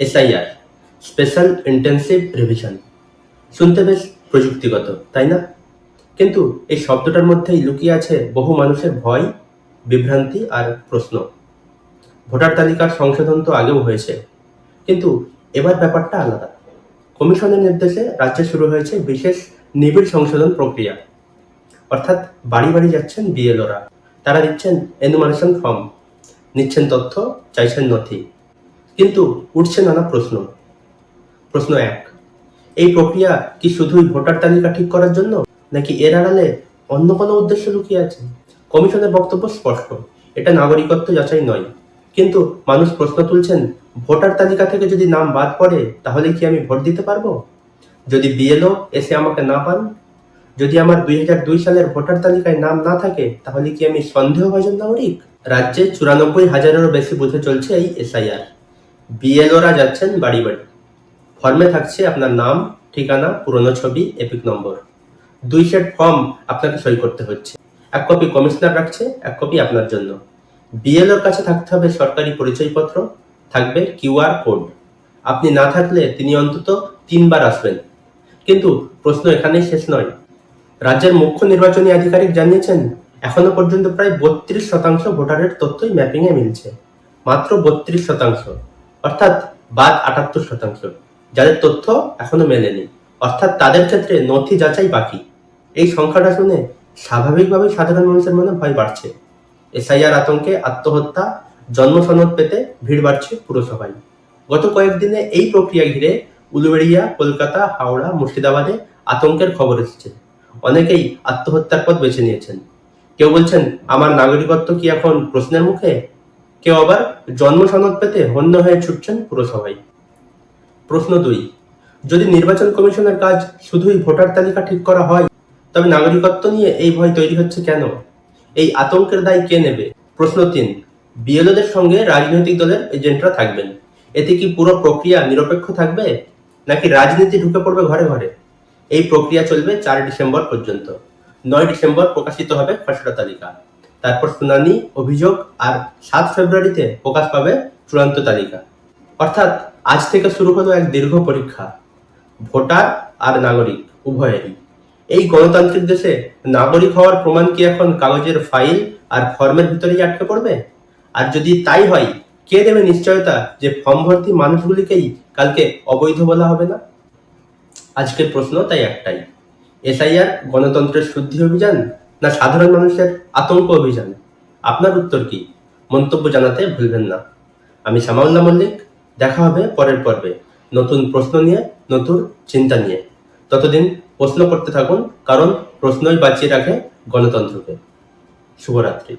SIR special intensive revision শুনতে বেশ প্রযুক্তিগত, তাই না? কিন্তু এই শব্দটার মধ্যেই লুকিয়ে আছে বহু মানুষের ভয়, বিভ্রান্তি আর প্রশ্ন। ভোটার তালিকার সংশোধন তো আগেও হয়েছে। কিন্তু এবার ব্যাপারটা আলাদা। কমিশনের নির্দেশে রাজ্যে শুরু হয়েছে বিশেষ নিবিড় সংশোধন প্রক্রিয়া। অর্থাৎ বাড়ি বাড়ি যাচ্ছেন বিএলওরা তারা দিচ্ছেন এনুমারেশন ফর্ম। নিচ্ছেন তথ্য, চাইছেন নথি। কিন্তু উঠছে নানা প্রশ্ন। প্রশ্ন এক, এই প্রক্রিয়া কি শুধুই ভোটার তালিকা ঠিক করার জন্য, নাকি এর আড়ালে অন্য কোনো উদ্দেশ্য লুকিয়ে আছে? কমিশনের বক্তব্য স্পষ্ট, এটা নাগরিকত্ব যাচাই নয়। কিন্তু মানুষ প্রশ্ন তুলছেন, ভোটার তালিকা থেকে যদি নাম বাদ পড়ে, তাহলে কি আমি ভোট দিতে পারব? যদি বিএলও এসে আমাকে না পান? যদি আমার দুই হাজার দুই সালের ভোটার তালিকায় নাম না থাকে, তাহলে কি আমি সন্দেহভাজন নাগরিক? রাজ্যে চুরানব্বই হাজারেরও বেশি বুথে চলছে এই এসআইআর। বিএলওরা যাচ্ছেন বাড়ি বাড়ি ফর্মে থাকছে আপনার নাম, ঠিকানা, পুরনো ছবি এপিক নম্বর দুই সেট ফর্ম আপনাকে সই করতে হচ্ছে। এক কপি কমিশনার রাখছে, এক কপি আপনার জন্য। বিএলওর কাছে থাকতে হবে সরকারি পরিচয়পত্র, থাকবে কিউআর কোড আপনি না থাকলে তিনি অন্তত তিনবার আসবেন। কিন্তু প্রশ্ন এখানেই শেষ নয়। রাজ্যের মুখ্য নির্বাচনী আধিকারিক জানিয়েছেন, এখনও পর্যন্ত প্রায় বত্রিশ শতাংশ ভোটারের তথ্যই ম্যাপিং এ মিলছে। মাত্র বত্রিশ শতাংশ। অর্থাৎ বাদ আটাত্তর শতাংশ, যাদের তথ্য এখনও মেলেনি। অর্থাৎ তাদের ক্ষেত্রে নথি যাচাই বাকি। এই সংখ্যাটা শুনে স্বাভাবিকভাবেই সাধারণ মানুষের মনে ভয় বাড়ছে। এসআইআর আতঙ্কে আত্মহত্যা, জন্ম সনদ পেতে ভিড় বাড়ছে পুরসভায়। গত কয়েকদিনে এই প্রক্রিয়া ঘিরে উলুবেড়িয়া, কলকাতা, হাওড়া, মুর্শিদাবাদে আতঙ্কের খবর এসেছে। অনেকেই আত্মহত্যার পথ বেছে নিয়েছেন। কেউ বলছেন, আমার নাগরিকত্ব কি এখন প্রশ্নের মুখে? কেউ আবার জন্ম সনদ পেতে হন্য হয়ে ছুটছেন পুরসভায়। প্রশ্ন দুই, যদি নির্বাচন কমিশনের কাজ শুধুই ভোটার তালিকা ঠিক করা হয়, তবে নাগরিকত্ব নিয়ে এই ভয় তৈরি হচ্ছে কেন? এই আতঙ্কের দায় কে নেবে? প্রশ্ন তিন, বিএলওদের সঙ্গে রাজনৈতিক দলের এজেন্টরা থাকবেন। এতে কি পুরো প্রক্রিয়া নিরপেক্ষ থাকবে? নাকি রাজনীতি ঢুকে পড়বে ঘরে ঘরে? এই প্রক্রিয়া চলবে চার ডিসেম্বর পর্যন্ত। নয় ডিসেম্বর প্রকাশিত হবে খসড়া তালিকা। তারপর শুনানি, অভিযোগ আর সাত ফেব্রুয়ারিতে প্রকাশ পাবে চূড়ান্ত তালিকা। অর্থাৎ আজ থেকে শুরু হলো এক দীর্ঘ পরীক্ষা, ভোটার আর নাগরিক, উভয়েরই। এই গণতান্ত্রিক দেশে নাগরিক হওয়ার প্রমাণ কি এখন কাগজের ফাইল আর ফর্মের ভিতরেই আটকে পড়বে? আর যদি তাই হয়, কে দেবে নিশ্চয়তা যে ফর্ম ভর্তি মানুষগুলিকেই কালকে অবৈধ বলা হবে না? আজকের প্রশ্ন তাই একটাই। এসআইআর, গণতন্ত্রের শুদ্ধি অভিযান না সাধারণ মানুষের আতঙ্ক অভিযান? আপনার উত্তর কি? মন্তব্য জানাতে ভুলবেন না। আমি সামাউল্লাহ মল্লিক, দেখা হবে পরের পর্বে। নতুন প্রশ্ন নিয়ে, নতুন চিন্তা নিয়ে। ততদিন প্রশ্ন করতে থাকুন, কারণ প্রশ্নই বাঁচিয়ে রাখে গণতন্ত্রকে। শুভরাত্রি।